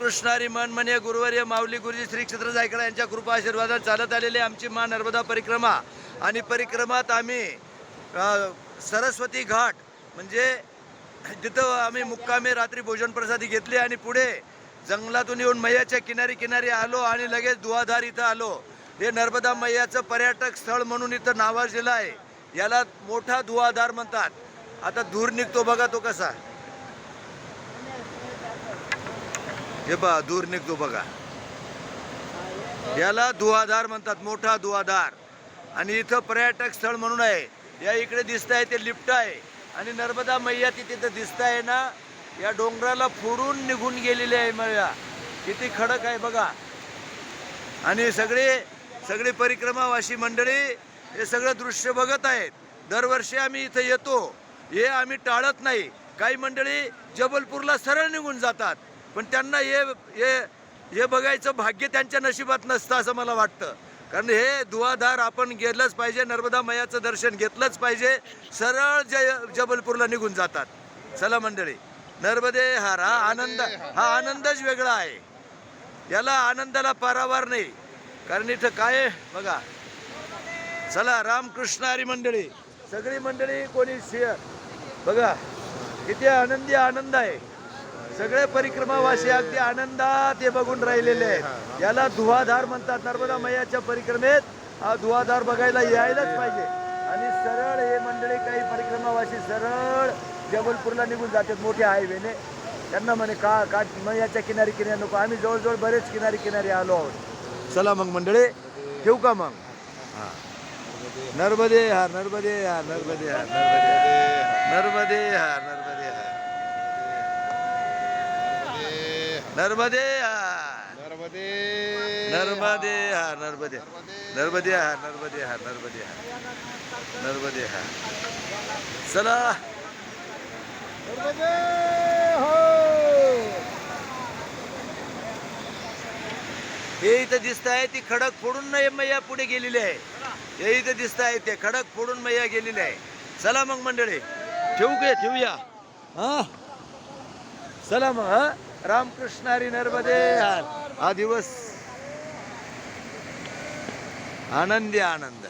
रामकृष्णारी मनमने गुरुवर्य माऊली गुरुजी श्री क्षेत्र जायकडा यांच्या कृपा आशीर्वादात चालत आलेली आमची मा नर्मदा परिक्रमा. आणि परिक्रमात आम्ही सरस्वती घाट म्हणजे तिथं आम्ही मुक्कामी रात्री भोजन प्रसादी घेतली आणि पुढे जंगलातून येऊन मैयाच्या किनारी किनारी आलो आणि लगेच दुआधार इथं आलो. हे नर्मदा मैयाचं पर्यटक स्थळ म्हणून इथं नावाजलेलं आहे. याला मोठा दुआधार म्हणतात. आता धूर निघतो बघा तो कसा. हे बघा दूर निघतो बघा. याला दुवाधार म्हणतात मोठा दुवाधार आणि इथं पर्यटक स्थळ म्हणून आहे. या इकडे दिसत आहे ते लिफ्ट आहे. आणि नर्मदा मैया तिथे तिथं दिसत आहे ना या डोंगराला फोडून निघून गेलेली आहे मैया. किती खडक आहे बघा. आणि सगळे सगळी परिक्रमावाशी मंडळी हे सगळं दृश्य बघत आहेत. दरवर्षी आम्ही इथं येतो. हे आम्ही टाळत नाही. काही मंडळी जबलपूरला सरळ निघून जातात. पण त्यांना हे हे हे बघायचं भाग्य त्यांच्या नशिबात नसतं असं मला वाटतं. कारण हे दुवाधार आपण गेलंच पाहिजे नर्मदा मैयाचं दर्शन घेतलंच पाहिजे सरळ जय जबलपूरला निघून जातात. चला मंडळी नर्मदे हार हा आनंद हा आनंदच वेगळा आहे. याला आनंदाला पारावार नाही. कारण इथं काय? बघा. चला रामकृष्ण हरी मंडळी. सगळी मंडळी कोणी शेअर बघा किती आनंदी आनंद आहे. सगळे परिक्रमावासी अगदी आनंदात हे बघून राहिलेले आहेत. याला धुवाधार म्हणतात. नर्मदा मैयाच्या परिक्रमेत हा धुवाधार बघायला यायलाच पाहिजे. आणि सरळ हे मंडळी काही परिक्रमावासी सरळ जबलपूरला निघून जातात मोठ्या हायवेने. त्यांना म्हणे का का मैयाच्या किनारी किनारी नको आम्ही जवळजवळ बरेच किनारी किनारी आलो आहोत. चला मग मंडळी ठेवू का मग? हा नर्मदे हा नर्मदे हा नर्मदे हा नर्मदे हा नर्मदे हा. नर्मदे हा. नर्मदे नर्मदे हा. नर्मदे. नर्मदे हा नर्मदे हा नर्मदे हा. नर्मदे हा. चला. नर्मदे हो. हे इथं दिसत आहे ती खडक फोडून नाही मैया पुढे गेलेली आहे. हे इथं दिसत आहे ते खडक फोडून मैया गेलेली आहे. चला मग मंडळी. ठेवू के ठेवूया? हा? चला मग हा? रामकृष्णारी नर्मदे हा दिवस आनंदी आनंद.